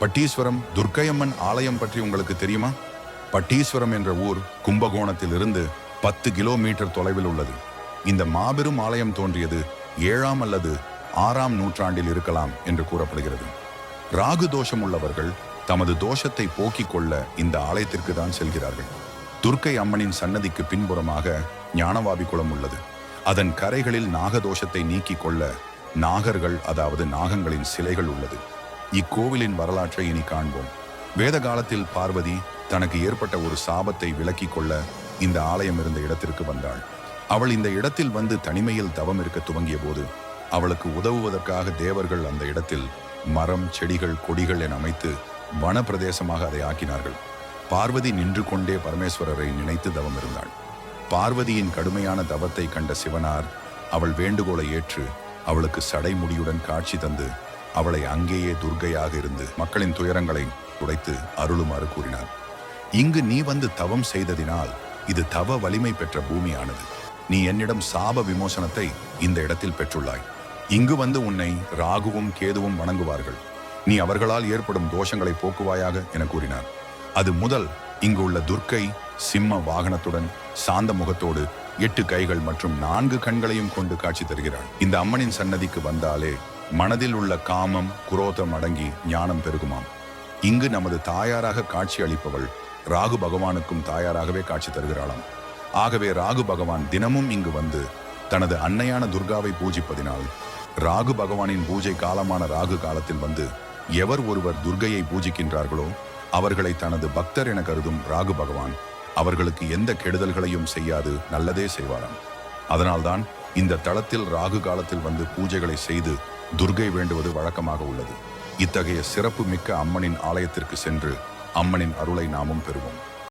பட்டீஸ்வரம் துர்க்கையம்மன் ஆலயம் பற்றி உங்களுக்கு தெரியுமா? பட்டீஸ்வரம் என்ற ஊர் கும்பகோணத்தில் இருந்து பத்து கிலோமீட்டர் தொலைவில் உள்ளது. இந்த மாபெரும் ஆலயம் தோன்றியது ஏழாம் அல்லது ஆறாம் நூற்றாண்டில் இருக்கலாம் என்று கூறப்படுகிறது. ராகு தோஷம் உள்ளவர்கள் தமது தோஷத்தை போக்கிக் கொள்ள இந்த ஆலயத்திற்கு தான் செல்கிறார்கள். துர்க்கை அம்மனின் சன்னதிக்கு பின்புறமாக ஞானவாபி குளம் உள்ளது. அதன் கரைகளில் நாகதோஷத்தை நீக்கிக் கொள்ள நாகர்கள் அதாவது நாகங்களின் சிலைகள் உள்ளது. இக்கோவிலின் வரலாற்றை இனி காண்போம். வேத காலத்தில் பார்வதி தனக்கு ஏற்பட்ட ஒரு சாபத்தை விலக்கிக் கொள்ள இந்த ஆலயம் இருந்த இடத்திற்கு வந்தாள். அவள் இந்த இடத்தில் வந்து தனிமையில் தவம் இருக்க துவங்கிய போது அவளுக்கு உதவுவதற்காக தேவர்கள் அந்த இடத்தில் மரம் செடிகள் கொடிகள் என அமைத்து வன பிரதேசமாக அதை ஆக்கினார்கள். பார்வதி நின்று கொண்டே பரமேஸ்வரரை நினைத்து தவம் இருந்தாள். பார்வதியின் கடுமையான தவத்தை கண்ட சிவனார் அவள் வேண்டுகோளை ஏற்று அவளுக்கு சடைமுடியுடன் காட்சி தந்து அவளை அங்கேயே துர்க்கையாக இருந்து மக்களின் துயரங்களை உடைத்து அருளுமாறு கூறினார். இங்கு நீ வந்து தவம் செய்ததினால் இது தவ வலிமை பெற்ற பூமியானது. நீ என்னிடம் சாப விமோசனத்தை இந்த இடத்தில் பெற்றுள்ளாய். இங்கு வந்து உன்னை ராகுவும் கேதுவும் வணங்குவார்கள். நீ அவர்களால் ஏற்படும் தோஷங்களை போக்குவாயாக என கூறினார். அது முதல் இங்கு உள்ள துர்க்கை சிம்ம வாகனத்துடன் சாந்த முகத்தோடு எட்டு கைகள் மற்றும் நான்கு கண்களையும் கொண்டு காட்சி தருகிறாள். இந்த அம்மனின் சன்னதிக்கு வந்தாலே மனதில் உள்ள காமம் குரோதம் அடங்கி ஞானம் பெருகுமாம். இங்கு நமது தாயாராக காட்சி அளிப்பவள் ராகு பகவானுக்கும் தாயாராகவே காட்சி தருகிறாளாம். ஆகவே ராகு பகவான் தினமும் இங்கு வந்து தனது அன்னையான துர்காவை பூஜிப்பதினால் ராகு பகவானின் பூஜை காலமான ராகு காலத்தில் வந்து எவர் ஒருவர் துர்கையை பூஜிக்கின்றார்களோ அவர்களை தனது பக்தர் என கருதும் ராகு பகவான் அவர்களுக்கு எந்த கெடுதல்களையும் செய்யாது நல்லதே செய்வாராம். அதனால்தான் இந்த தளத்தில் ராகு காலத்தில் வந்து பூஜைகளை செய்து துர்கை வேண்டுவது வழக்கமாக உள்ளது. இத்தகைய சிறப்பு மிக்க அம்மனின் ஆலயத்திற்கு சென்று அம்மனின் அருளை நாமும் பெறுவோம்.